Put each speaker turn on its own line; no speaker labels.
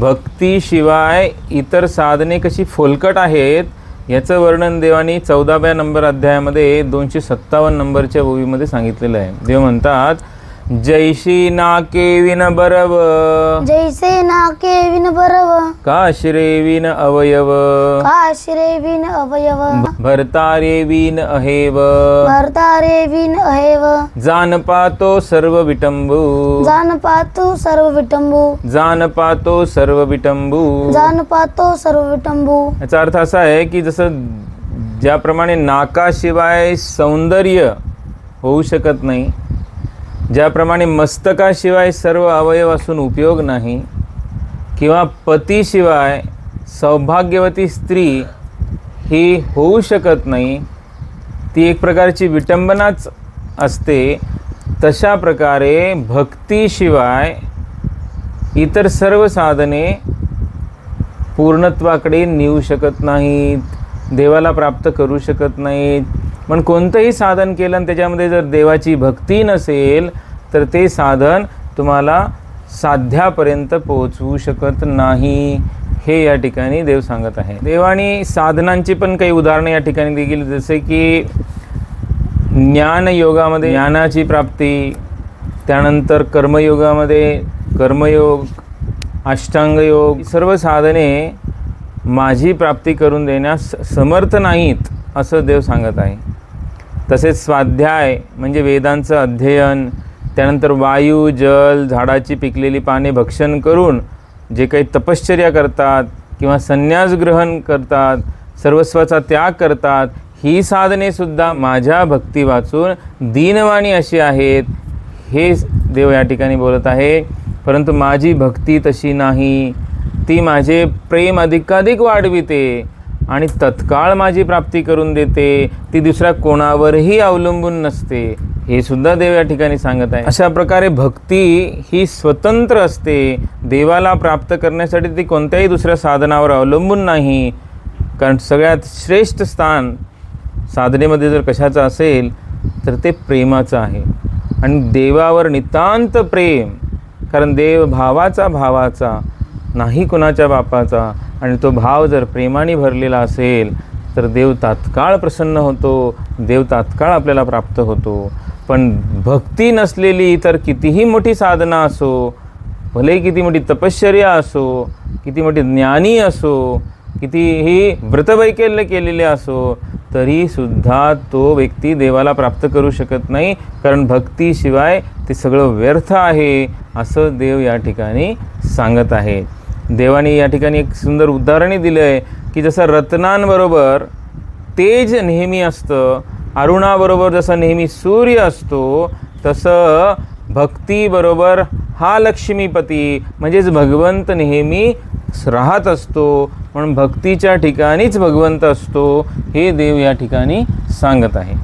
भक्तीशिवाय इतर साधने कशी फोलकट आहेत याचं वर्णन देवानी चौदाव्या नंबर अध्यायामध्ये दोनशे सत्तावन्न नंबरच्या ओवीमध्ये सांगितलेलं आहे. देव म्हणतात जैशी नाके विन बरव।
जैसे नाके विन बरव।
काशिरे विन अवयव।
काशिरे विन अवयव।
भरतारे विन अहेव।
भरतारे विन अहेव।
जान पातो सर्व विटंबू।
जान पातू सर्व विटंबू।
जान पातो सर्व विटंबू।
जान पातो सर्व विटंबू।
याचा अर्थ असा आहे की जसं ज्याप्रमाणे नाकाशिवाय सौंदर्य होऊ शकत नाही ज्याप्रमाणे मस्तकाशिवाय सर्व अवयव असून उपयोग नाही किंवा पतीशिवाय सौभाग्यवती स्त्री ही होऊ शकत नाही ती एक प्रकारची विटंबनाच असते तशा प्रकारे भक्तीशिवाय इतर सर्व साधने पूर्णत्वाकडे नेऊ शकत नाहीत देवाला प्राप्त करू शकत नाहीत पण कोणतंही साधन केलं आणि त्याच्यामध्ये जर देवाची भक्ती नसेल तर ते साधन तुम्हाला साध्यापर्यंत पोहोचवू शकत नाही. हे या ठिकाणी देव सांगत आहे. देवानी साधनांची पण काही उदाहरणं या ठिकाणी देखील जसे की ज्ञानयोगामध्ये ज्ञानाची प्राप्ती त्यानंतर कर्मयोगामध्ये कर्मयोग अष्टांगयोग सर्व साधने माझी प्राप्ती करून देण्यास समर्थ नाहीत असं देव सांगत आहे. तसेच स्वाध्याय म्हणजे वेदांचं अध्ययन त्यानंतर वायू जल झाडाची पिकलेली पाने भक्षण करून जे काही तपश्चर्या करतात किंवा संन्यास ग्रहण करतात सर्वस्वाचा त्याग करतात ही साधनेसुद्धा माझ्या भक्ती वाचून दीनवाणी अशी आहेत. हे देव या ठिकाणी बोलत आहे परंतु माझी भक्ती तशी नाही. ती माझे प्रेम अधिकाधिक वाढविते. आणि तत्काळ माझी प्राप्ती करून देते ती दुसऱ्या कोणावरही अवलंबून नसते हे सुद्धा देव या ठिकाणी सांगत आहे. अशा प्रकारे भक्ती ही स्वतंत्र असते. देवाला प्राप्त करण्यासाठी ती कोणत्याही दुसऱ्या साधनावर अवलंबून नाही. कारण सगळ्यात श्रेष्ठ स्थान साधनेमध्ये जर कशाचं असेल तर ते प्रेमाचं आहे. आणि देवावर नितांत प्रेम कारण देव भावाचा भावाचा नाही कुणाच्या बापाचा. आणि तो भाव जर प्रेमाने भरलेला असेल तर देव तात्काळ प्रसन्न होतो. देव तात्काळ आपल्याला प्राप्त होतो. पण भक्ती नसलेली तर कितीही मोठी साधना असो भले किती मोठी तपश्चर्या असो किती मोठी ज्ञानी असो कितीही व्रतवैकल्य केलेले असो तरीसुद्धा तो व्यक्ती देवाला प्राप्त करू शकत नाही. कारण भक्तीशिवाय ते सगळं व्यर्थ आहे असं देव या ठिकाणी सांगत आहे. देवाने या ठिकाणी एक सुंदर उदाहरणही दिलं आहे की जसं रत्नांबरोबर तेज नेहमी असतं अरुणाबरोबर जसं नेहमी सूर्य असतो तसं भक्तीबरोबर हा लक्ष्मीपती म्हणजेच भगवंत नेहमी राहत असतो. म्हणून भक्तीच्या ठिकाणीच भगवंत असतो हे देव या ठिकाणी सांगत आहे.